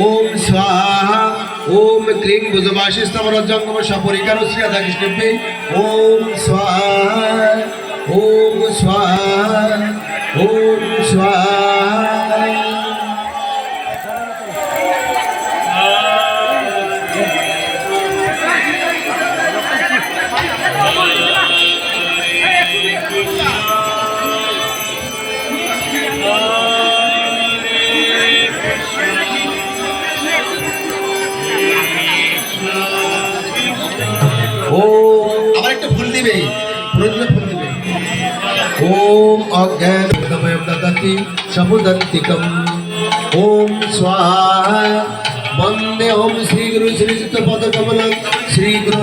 ওম স্বাহা ওম ক্লিং ভুজবাশিস্তমরজঙ্গম সপরিকার শ্রীয়তা কৃষ্ণে ওম স্বাহা ওম ফুল দিলে ফুল দিবে ওম অজ্ঞান দদাতি সমুদন্তিকম ওম স্বাহা বন্দে ওম শ্রী গুরু শ্রী চিত্ত পদ কমল শ্রী গুরু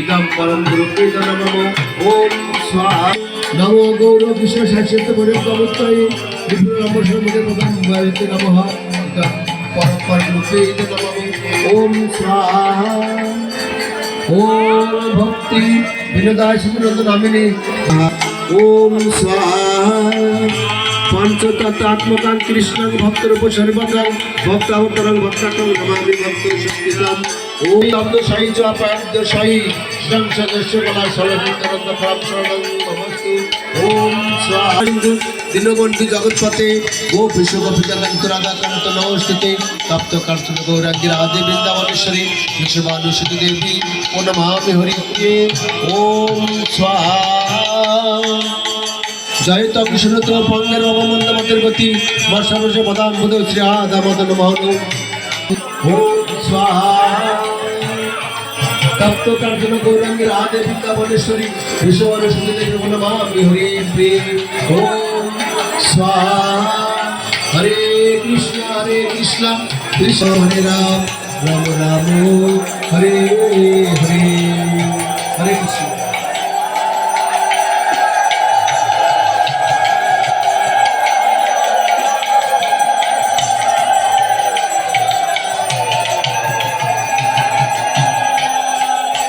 ইদম পরম বেদ নমঃ। ওম স্বাহা। নমো গৌর কৃষ্ণ শাশ্বত পরে প্রবর্তয়ে বিষ্ণু নমস্কার মধ্যে প্রধান বায়ুতে নমঃ। পরম পরম বেদ নমঃ। ওম স্বাহা। ওম ভক্তি। বিনোদায় সুন্দর নামিনী ওম স্বাহা। পঞ্চতত্ত্বাত্মকাং কৃষ্ণং ভক্তরূপ সর্বকাং ভক্তাবতরং ভক্তাকং নমামি ভক্ত শক্তিকাম ওম শব্দ সাই চ প্রান্ত সাই শ্রং সদস্য কলা সর্বতরন্ত ওম স্বাহা। দীনবন্ধু জগৎপতে গো বিশ্বগোপিকান্ত রাধাকান্ত নমস্তুতে। তপ্ত কার্ষণ গৌরাঙ্গী রাধে বৃন্দাবনেশ্বরী বিশ্ববানুষিত দেবী ও নমামি হরি ওম স্বাহা। জয় তকৃষ্ণত পঙ্গের অবমন্দ মতের গতি বর্ষা বর্ষে পদাম বুধ শ্রী আদা মদন মহন স্বাহা। তপ্ত কার্জুন গৌরাঙ্গী রাধে বৃন্দাবনেশ্বরী বিশ্ববর সুন্দর নমামি হরি প্রেম। ওম স্বাহা। হরে কৃষ্ণ হরে কৃষ্ণ কৃষ্ণ হরে রাম রাম রাম হরে